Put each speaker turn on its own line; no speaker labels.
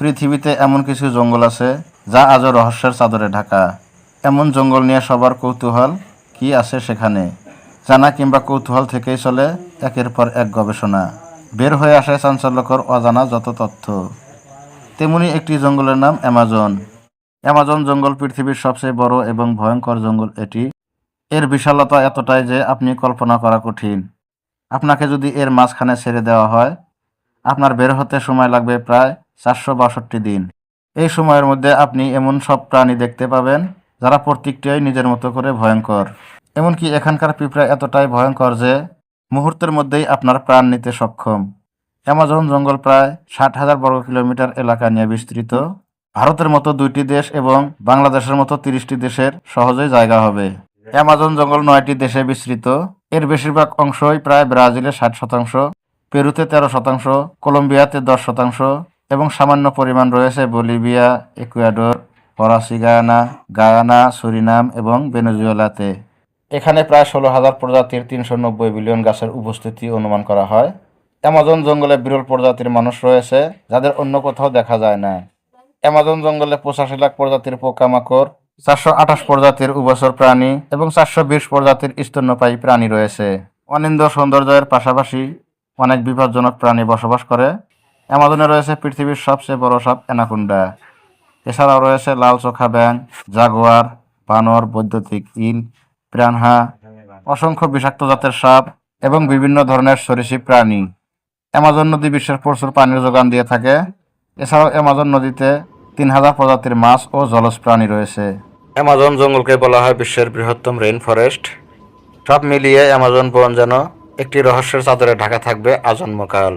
পৃথিবীতে এমন কিছু জঙ্গল আছে যা আজও রহস্যের চাদরে ঢাকা। এমন জঙ্গল নিয়ে সবার কৌতূহল কি আছে সেখানে? জানা কিংবা কৌতূহল থেকেই চলে একের পর এক গবেষণা। বের হয়ে আসে চাঞ্চল্যকর অজানা যত তথ্য। তেমনি একটি জঙ্গলের নাম অ্যামাজন। অ্যামাজন জঙ্গল পৃথিবীর সবচেয়ে বড় এবং ভয়ঙ্কর জঙ্গল এটি। এর বিশালতা এতটাই যে আপনি কল্পনা করা কঠিন। আপনাকে যদি এর মাঝখানে ছেড়ে দেওয়া হয়, আপনার বের হতে সময় লাগবে প্রায় চারশো বাষট্টি দিন। এই সময়ের মধ্যে আপনি এমন সব প্রাণী দেখতে পাবেন, যারা প্রত্যেকটিই নিজের মতো করে ভয়ঙ্কর। এমনকি এখানকার পিঁপড়া এতটাই ভয়ঙ্কর যে, মুহূর্তের মধ্যেই আপনার প্রাণ নিতে সক্ষম। অ্যামাজন জঙ্গল প্রায় ষাট হাজার বর্গ কিলোমিটার এলাকা নিয়ে বিস্তৃত। ভারতের মতো দুইটি দেশ এবং বাংলাদেশের মতো তিরিশটি দেশের সহজেই জায়গা হবে। অ্যামাজন জঙ্গল নয়টি দেশে বিস্তৃত। এর বেশিরভাগ অংশই প্রায় ব্রাজিলে ষাট শতাংশ, পেরুতে তেরো শতাংশ, কলম্বিয়াতে দশ শতাংশ এবং সামান্য পরিমাণ রয়েছে বলিভিয়া, ইকুয়াডোর ফরাসি গায়ানা গায়ানা সুরিনাম এবং ভেনেজুয়েলাতে। এখানে প্রায় ষোলো হাজার প্রজাতির তিনশো নব্বই বিলিয়ন গাছের উপস্থিতি অনুমান করা হয়। অ্যামাজন জঙ্গলে বিরল প্রজাতির মানুষ রয়েছে, যাদের অন্য কোথাও দেখা যায় না। অ্যামাজন জঙ্গলে পঁচাশি লাখ প্রজাতির পোকামাকড়, চারশো আঠাশ প্রজাতির উভচর প্রাণী এবং চারশো বিশ প্রজাতির স্তন্যপায়ী প্রাণী রয়েছে। অনিন্দ সৌন্দর্যের পাশাপাশি অনেক বিপজ্জনক প্রাণী বসবাস করে। অ্যামাজনে রয়েছে পৃথিবীর সবচেয়ে বড় সাপ অ্যানাকুন্ডা। এছাড়াও রয়েছে লাল চোখা ব্যাং জাগুয়ার, বানর, বৈদ্যুতিক ইল প্রাণহা, অসংখ্য বিষাক্ত জাতের সাপ এবং বিভিন্ন ধরনের সরীসৃপ প্রাণী। অ্যামাজন নদী বিশ্বের প্রচুর পানির যোগান দিয়ে থাকে। এছাড়াও অ্যামাজন নদীতে তিন হাজার প্রজাতির মাছ ও জলজ প্রাণী রয়েছে। অ্যামাজন জঙ্গলকে বলা হয় বিশ্বের বৃহত্তম রেইন ফরেস্ট সব মিলিয়ে অ্যামাজন বন যেন একটি রহস্যের চাদরে ঢাকা থাকবে আজন্মকাল।